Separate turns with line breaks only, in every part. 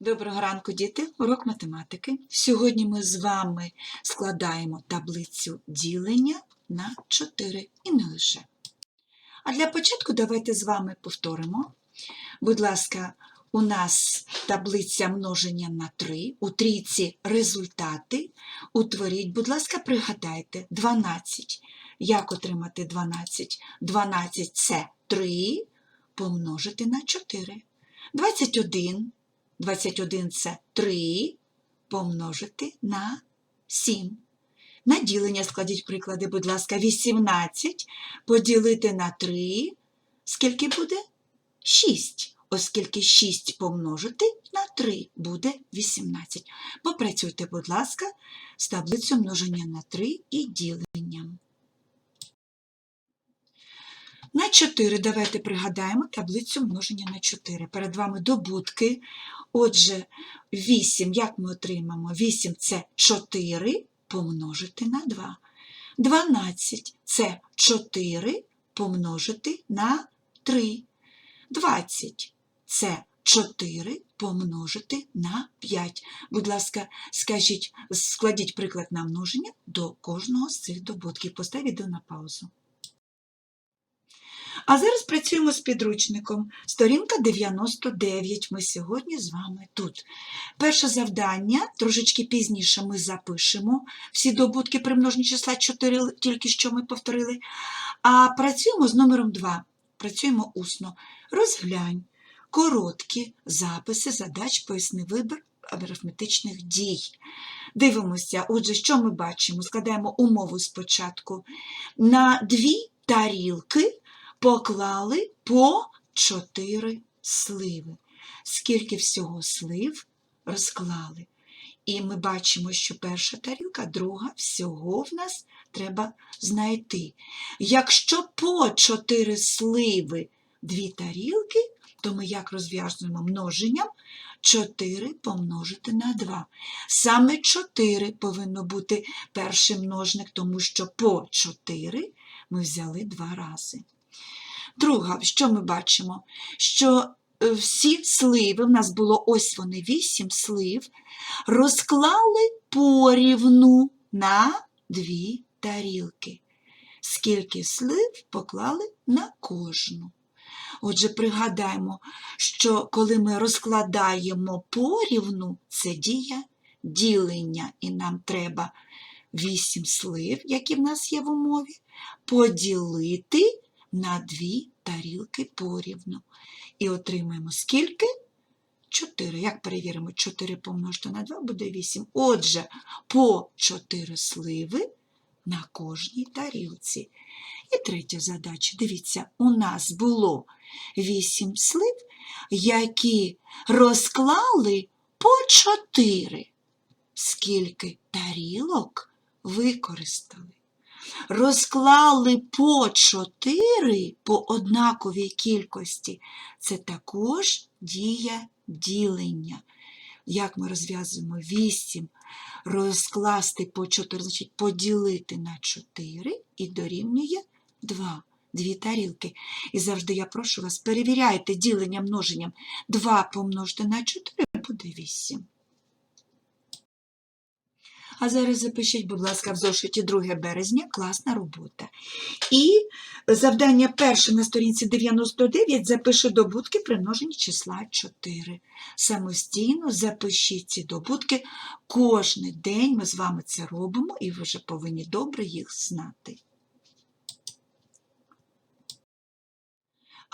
Доброго ранку, діти! Урок математики. Сьогодні ми з вами складаємо таблицю ділення на 4 і не лише. А для початку давайте з вами повторимо. Будь ласка, у нас таблиця множення на 3, у трійці результати. Утворіть, будь ласка, пригадайте 12. Як отримати 12? 12 це 3 помножити на 4. 21 21 це 3 помножити на 7. На ділення складіть приклади, будь ласка, 18 поділити на 3. Скільки буде? 6. Оскільки 6 помножити на 3 буде 18. Попрацюйте, будь ласка, з таблицею множення на 3 і діленням. На 4 давайте пригадаємо таблицю множення на 4. Перед вами добутки. Отже, 8, як ми отримаємо? 8 це 4 помножити на 2. 12 це 4 помножити на 3. 20 це 4 помножити на 5. Будь ласка, скажіть, складіть приклад на множення до кожного з цих добутків. Постав відео на паузу. А зараз працюємо з підручником. Сторінка 99. Ми сьогодні з вами тут. Перше завдання, трошечки пізніше ми запишемо всі добутки при множенні числа 4, тільки що ми повторили. А працюємо з номером 2. Працюємо усно. Розглянь короткі записи задач, поясни вибір арифметичних дій. Дивимося, отже, що ми бачимо? Складаємо умову спочатку. На дві тарілки поклали по 4 сливи. Скільки всього слив розклали. І ми бачимо, що перша тарілка, друга, всього в нас треба знайти. Якщо по 4 сливи дві тарілки, то ми як розв'язуємо множенням 4 помножити на 2. Саме 4 повинно бути перший множник, тому що по 4 ми взяли два рази. Друга, що ми бачимо? Що е, всі сливи, в нас було ось вони вісім слив, розклали порівну на дві тарілки. Скільки слив поклали на кожну. Отже, пригадаємо, що коли ми розкладаємо порівну, це дія ділення, і нам треба вісім слив, які в нас є в умові, поділити на дві тарілки порівну. І отримаємо скільки? 4. Як перевіримо? 4 помножити на 2 буде 8. Отже, по 4 сливи на кожній тарілці. І третя задача. Дивіться, у нас було 8 слив, які розклали по 4. Скільки тарілок використали? Розклали по 4 по однаковій кількості, це також дія ділення. Як ми розв'язуємо 8, розкласти по 4, значить поділити на 4 і дорівнює 2. Дві тарілки. І завжди я прошу вас, перевіряйте ділення множенням. 2 помножити на 4 буде 8. А зараз запишіть, будь ласка, в зошиті 2 березня класна робота. І завдання перше на сторінці 99 запиши добутки при множенні числа 4. Самостійно запишіть ці добутки. Кожний день ми з вами це робимо, і ви вже повинні добре їх знати.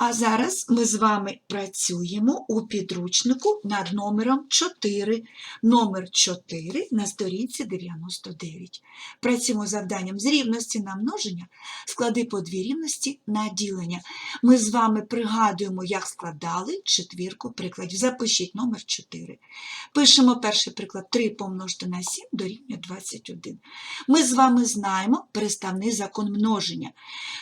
А зараз ми з вами працюємо у підручнику над номером 4. Номер 4 на сторінці 99. Працюємо завданням з рівності на множення, склади по дві рівності на ділення. Ми з вами пригадуємо, як складали четвірку прикладів. Запишіть номер 4. Пишемо перший приклад 3 помножити на 7 дорівнює 21. Ми з вами знаємо переставний закон множення,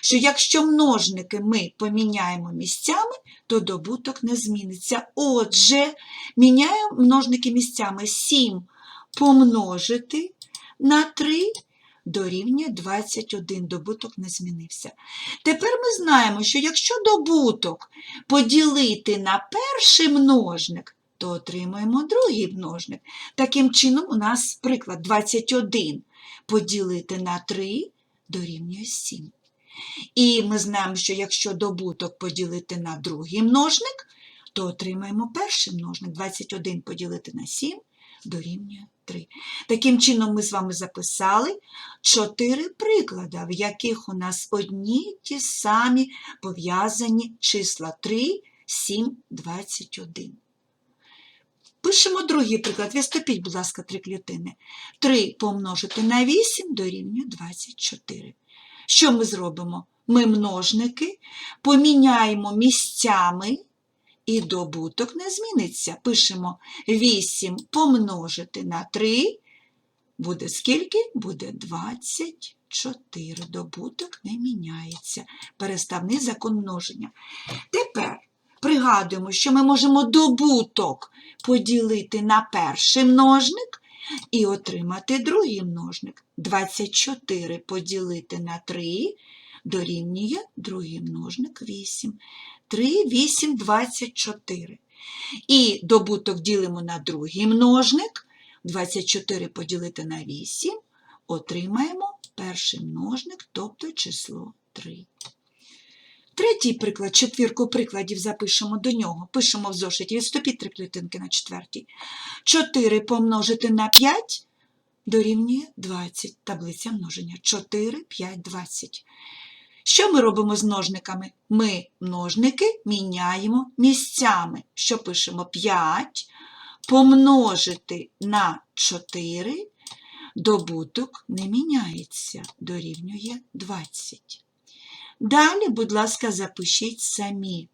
що якщо множники ми поміняємо місцями, то добуток не зміниться. Отже, міняємо множники місцями 7 помножити на 3 дорівнює 21. Добуток не змінився. Тепер ми знаємо, що якщо добуток поділити на перший множник, то отримаємо другий множник. Таким чином, у нас приклад 21 поділити на 3 дорівнює 7. І ми знаємо, що якщо добуток поділити на другий множник, то отримаємо перший множник. 21 поділити на 7 дорівнює 3. Таким чином, ми з вами записали чотири приклади, в яких у нас одні ті самі пов'язані числа 3, 7, 21. Пишемо другий приклад. Відступіть, будь ласка, три клітини. 3 помножити на 8 дорівнює 24. Що ми зробимо? Ми множники поміняємо місцями, і добуток не зміниться. Пишемо 8 помножити на 3. Буде скільки? Буде 24. Добуток не міняється. Переставний закон множення. Тепер пригадуємо, що ми можемо добуток поділити на перший множник і отримати другий множник. 24 поділити на 3 дорівнює другий множник 8. 3, 8, 24. І добуток ділимо на другий множник. 24 поділити на 8. Отримаємо перший множник, тобто число 3. Третій приклад, четвірку прикладів запишемо до нього. Пишемо в зошиті, відступіть три клітинки на четвертій. 4 помножити на 5 дорівнює 20. Таблиця множення. 4, 5, 20. Що ми робимо з множниками? Ми множники міняємо місцями. Що пишемо? 5 помножити на 4, добуток не міняється, дорівнює 20. Далі, будь ласка, запишіть самі.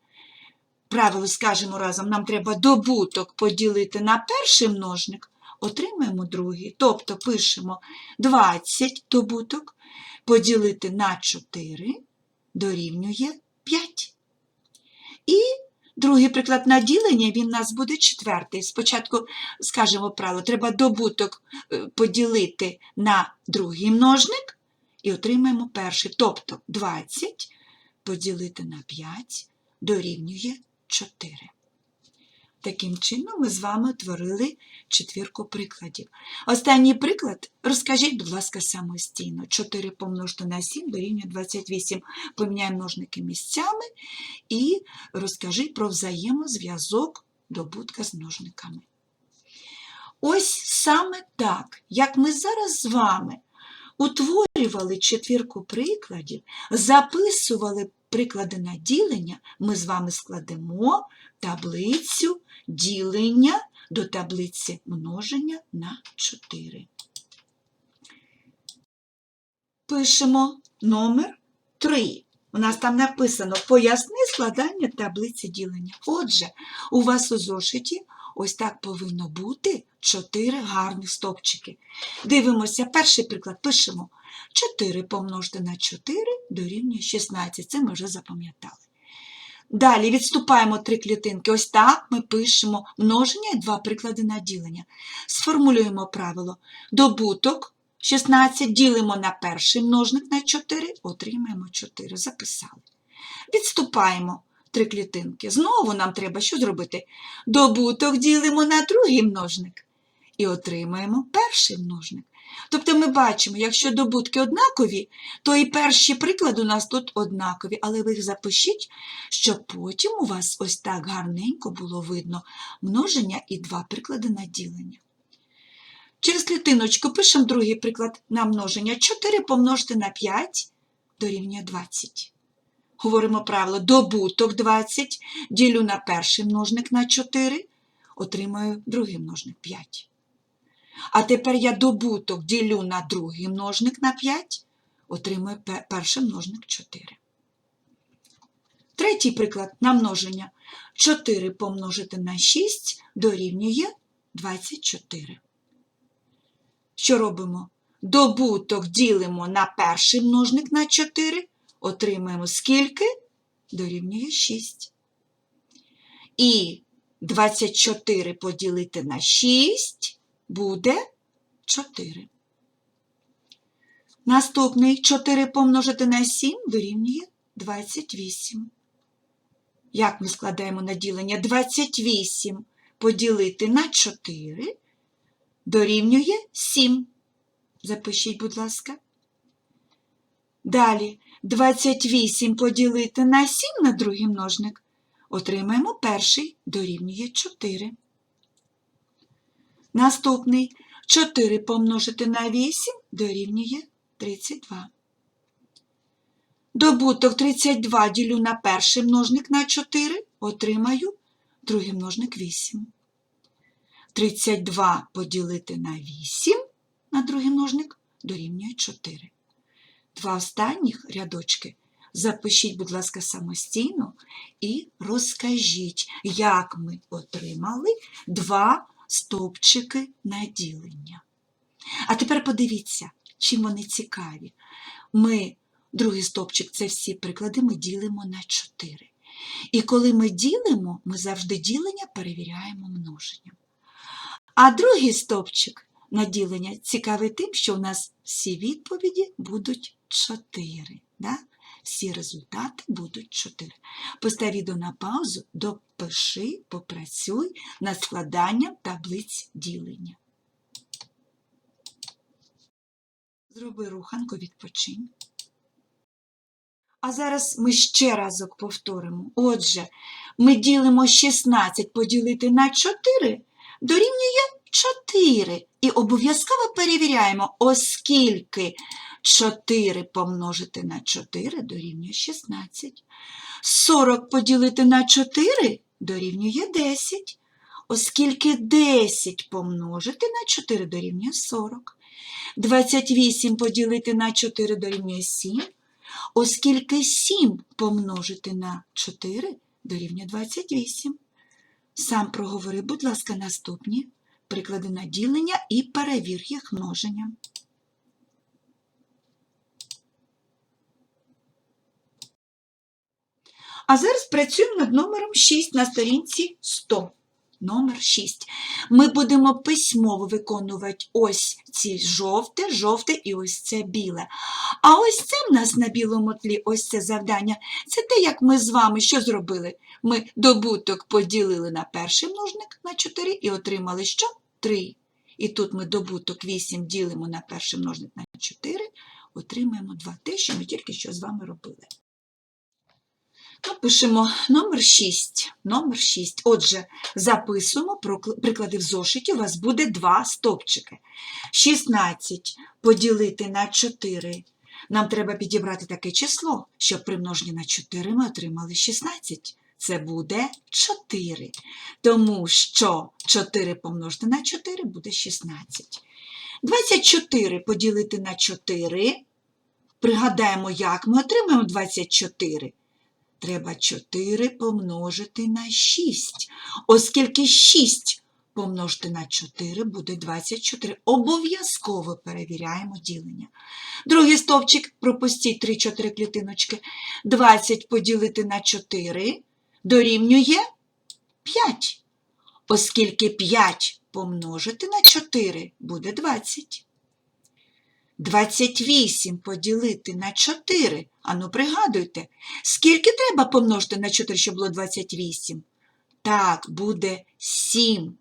Правило скажемо разом, нам треба добуток поділити на перший множник, отримаємо другий. Тобто пишемо 20 добуток поділити на 4 дорівнює 5. І другий приклад на ділення, він у нас буде четвертий. Спочатку скажемо правило, треба добуток е, поділити на другий множник і отримаємо перший. Тобто 20 поділити на 5 дорівнює 4. Таким чином, ми з вами утворили четвірку прикладів. Останній приклад розкажіть, будь ласка, самостійно. 4 помножити на 7 дорівнює 28. Поміняємо множники місцями і розкажіть про взаємозв'язок добутка з множниками. Ось саме так, як ми зараз з вами утворювали четвірку прикладів, записували приклади на ділення, ми з вами складемо таблицю ділення до таблиці множення на 4. Пишемо номер 3. У нас там написано поясни складання таблиці ділення. Отже, у вас у зошиті ось так повинно бути 4 гарні стовпчики. Дивимося, перший приклад пишемо 4 помножити на 4 дорівнює 16. Це ми вже запам'ятали. Далі відступаємо три клітинки. Ось так ми пишемо множення і два приклади на ділення. Сформулюємо правило. Добуток 16 ділимо на перший множник на 4, отримаємо 4. Записали. Відступаємо три клітинки. Знову нам треба що зробити? Добуток ділимо на другий множник і отримаємо перший множник. Тобто ми бачимо, якщо добутки однакові, то і перші приклади у нас тут однакові, але ви їх запишіть, щоб потім у вас ось так гарненько було видно множення і два приклади на ділення. Через клітиночку пишемо другий приклад на множення. 4 помножити на 5 дорівнює 20. Говоримо правило добуток 20, ділю на перший множник на 4, отримаю другий множник 5. А тепер я добуток ділю на другий множник на 5, отримую перший множник 4. Третій приклад на множення. 4 помножити на 6 дорівнює 24. Що робимо? Добуток ділимо на перший множник на 4, отримаємо скільки? Дорівнює 6. І 24 поділити на 6 буде 4. Наступний 4 помножити на 7 дорівнює 28. Як ми складаємо на ділення? 28 поділити на 4 дорівнює 7. Запишіть, будь ласка. Далі 28 поділити на 7 на другий множник. Отримаємо перший дорівнює 4. Наступний 4 помножити на 8 дорівнює 32. Добуток 32 ділю на перший множник на 4, отримаю другий множник 8. 32 поділити на 8 на другий множник дорівнює 4. Два останніх рядочки запишіть, будь ласка, самостійно і розкажіть, як ми отримали два стовпчики на ділення. А тепер подивіться, чим вони цікаві. Ми, другий стовпчик, це всі приклади, ми ділимо на 4. І коли ми ділимо, ми завжди ділення перевіряємо множенням. А другий стовпчик на ділення цікавий тим, що у нас всі відповіді будуть 4. Да? Всі результати будуть 4. Постав на паузу, допиши, попрацюй над складанням таблиць ділення. Зроби руханку, відпочинь. А зараз ми ще разок повторимо. Отже, ми ділимо 16 поділити на 4 дорівнює 4. І обов'язково перевіряємо, оскільки 4 помножити на 4 дорівнює 16. 40 поділити на 4 дорівнює 10. Оскільки 10 помножити на 4 дорівнює 40. 28 поділити на 4 дорівнює 7. Оскільки 7 помножити на 4 дорівнює 28. Сам проговори, будь ласка, наступні приклади на ділення і перевір їх множенням. А зараз працюємо над номером 6 на сторінці 100. Номер 6. Ми будемо письмово виконувати ось ці жовте, жовте і ось це біле. А ось це в нас на білому тлі, ось це завдання. Це те, як ми з вами що зробили? Ми добуток поділили на перший множник на 4 і отримали що? 3. І тут ми добуток 8 ділимо на перший множник на 4, отримаємо 2. Те, що ми тільки що з вами робили. Пишемо номер 6. Номер 6. Отже, записуємо приклади в зошиті. У вас буде два стовпчики. 16 поділити на 4. Нам треба підібрати таке число, щоб при множенні на 4 ми отримали 16. Це буде 4. Тому що 4 помножити на 4 буде 16. 24 поділити на 4. Пригадаємо, як ми отримаємо 24. Треба 4 помножити на 6. Оскільки 6 помножити на 4 буде 24. Обов'язково перевіряємо ділення. Другий стовпчик, пропустіть 3-4 клітиночки. 20 поділити на 4 дорівнює 5. Оскільки 5 помножити на 4 буде 20. 28 поділити на 4. Ану, пригадуйте, скільки треба помножити на 4, щоб було 28? Так, буде 7.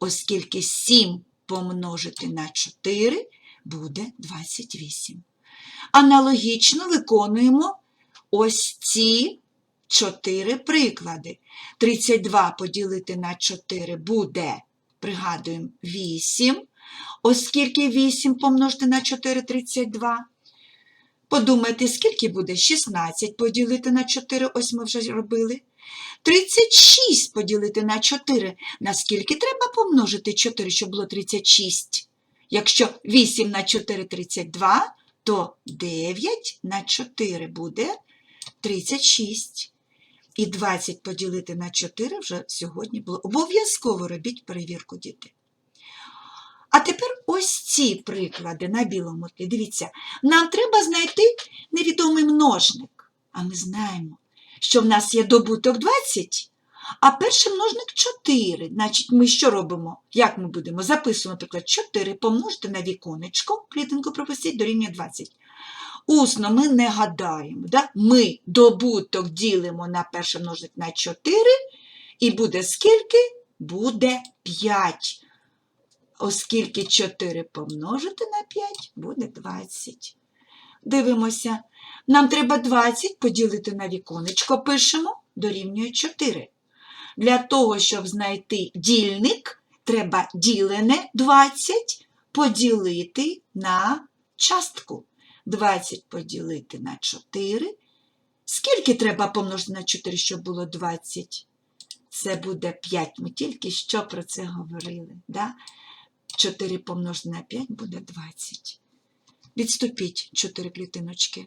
Оскільки 7 помножити на 4 буде 28. Аналогічно виконуємо ось ці 4 приклади. 32 поділити на 4 буде, пригадуємо, 8. Оскільки 8 помножити на 4 – 32. Подумайте, скільки буде 16 поділити на 4, ось ми вже робили. 36 поділити на 4. Наскільки треба помножити 4, щоб було 36? Якщо 8 на 4 – 32, то 9 на 4 буде 36. І 20 поділити на 4 вже сьогодні було. Обов'язково робіть перевірку діти. А тепер ось ці приклади на білому тлі. Дивіться, нам треба знайти невідомий множник. А ми знаємо, що в нас є добуток 20, а перший множник 4. Значить, ми що робимо? Як ми будемо? Записуємо, наприклад, 4 помножити на віконечко, клітинку пропустіть, дорівнює 20. Усно ми не гадаємо. Да? Ми добуток ділимо на перший множник на 4, і буде скільки? буде 5. Оскільки 4 помножити на 5 буде 20. Дивимося. Нам треба 20 поділити на віконечко, пишемо, дорівнює 4. Для того, щоб знайти дільник, треба ділене 20 поділити на частку. 20 поділити на 4. Скільки треба помножити на 4, щоб було 20? Це буде 5. Ми тільки що про це говорили. Да? 4 помножити на 5 буде 20. Відступіть 4 клітиночки.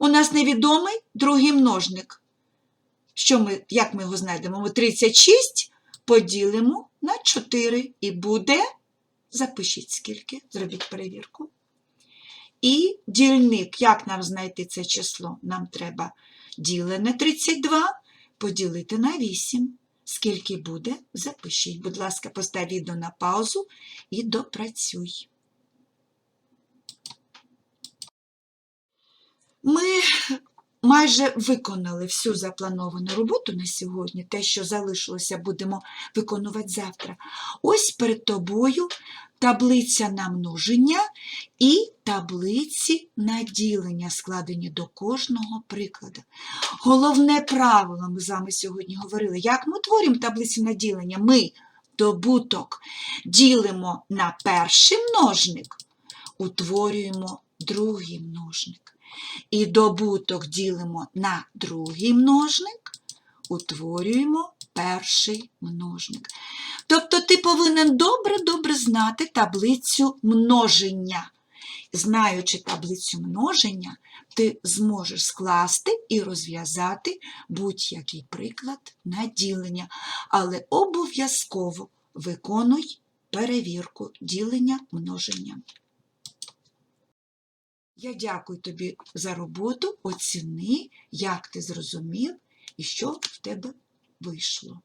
У нас невідомий другий множник. Що ми, як ми його знайдемо? Ми 36 поділимо на 4 і буде, запишіть скільки, зробіть перевірку. І дільник, як нам знайти це число? Нам треба ділене 32 поділити на 8. Скільки буде? Запишіть. Будь ласка, постав відео на паузу і допрацюй. Ми майже виконали всю заплановану роботу на сьогодні. Те, що залишилося, будемо виконувати завтра. Ось перед тобою таблиця на множення і таблиці на ділення, складені до кожного прикладу. Головне правило, ми з вами сьогодні говорили, як ми утворюємо таблицю на ділення? Ми добуток ділимо на перший множник, утворюємо другий множник. І добуток ділимо на другий множник, утворюємо перший множник. Тобто ти повинен добре-добре знати таблицю множення. Знаючи таблицю множення, ти зможеш скласти і розв'язати будь-який приклад на ділення, але обов'язково виконуй перевірку ділення множення. Я дякую тобі за роботу, оціни, як ти зрозумів і що в тебе вийшло.